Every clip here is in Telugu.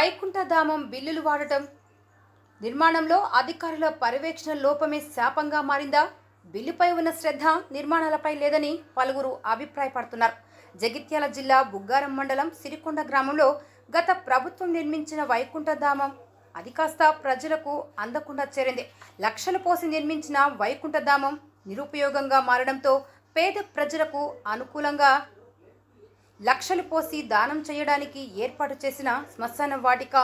వైకుంఠధామం బిల్లులు వాడటం. నిర్మాణంలో అధికారుల పర్యవేక్షణ లోపమే శాపంగా మారిందా? బిల్లుపై ఉన్న శ్రద్ధ నిర్మాణాలపై లేదని పలువురు అభిప్రాయపడుతున్నారు. జగిత్యాల జిల్లా బుగ్గారం మండలం సిరికొండ గ్రామంలో గత ప్రభుత్వం నిర్మించిన వైకుంఠధామం అది కాస్త ప్రజలకు అందకుండా చేరింది. లక్షలు పోసి నిర్మించిన వైకుంఠధామం నిరుపయోగంగా మారడంతో పేద ప్రజలకు అనుకూలంగా లక్షలు పోసి దానం చేయడానికి ఏర్పాటు చేసిన శ్మశాన వాటిక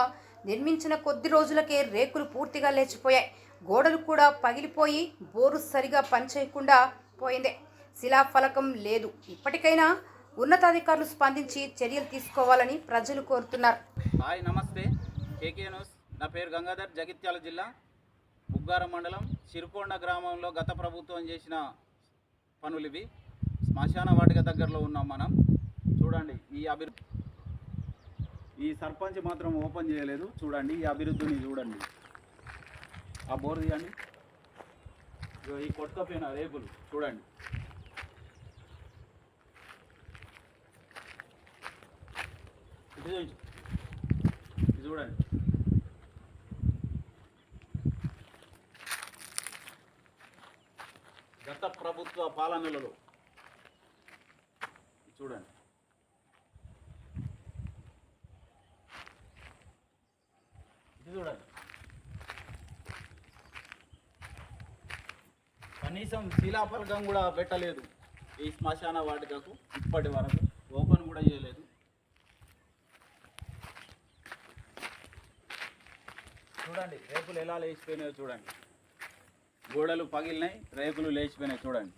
నిర్మించిన కొద్ది రోజులకే రేకులు పూర్తిగా లేచిపోయాయి. గోడలు కూడా పగిలిపోయి బోరు సరిగా పనిచేయకుండా పోయింది. శిలాఫలకం లేదు. ఇప్పటికైనా ఉన్నతాధికారులు స్పందించి చర్యలు తీసుకోవాలని ప్రజలు కోరుతున్నారు. హాయ్ నమస్తే. KK news. నా పేరు గంగాధర్ జగిత్యాల జిల్లా బుగ్గారం మండలం చిరుకొండ గ్రామంలో గత ప్రభుత్వం చేసిన పనులు ఇవి. శ్మశాన వాటిక దగ్గరలో ఉన్నాం మనం. అభివృద్ధి ఈ సర్పంచ్ మాత్రం ఓపెన్ చేయలేదు. చూడండి ఈ అభివృద్ధిని చూడండి. ఆ బోర్ తీయండి. ఈ కొట్టుకపోయిన రేపులు చూడండి. ఇది చూడండి. గత ప్రభుత్వ పాలనలలో చూడండి. చూడండి. కనీసం శిలాఫలకం కూడా పెట్టలేదు ఈ శ్మశాన వాటికకు ఇప్పటి వరకు. ఓపెన్ కూడా చేయలేదు. చూడండి రేకులు ఎలా లేచిపోయినాయో చూడండి. గోడలు పగిలినాయి రేకులు లేచిపోయినాయి చూడండి.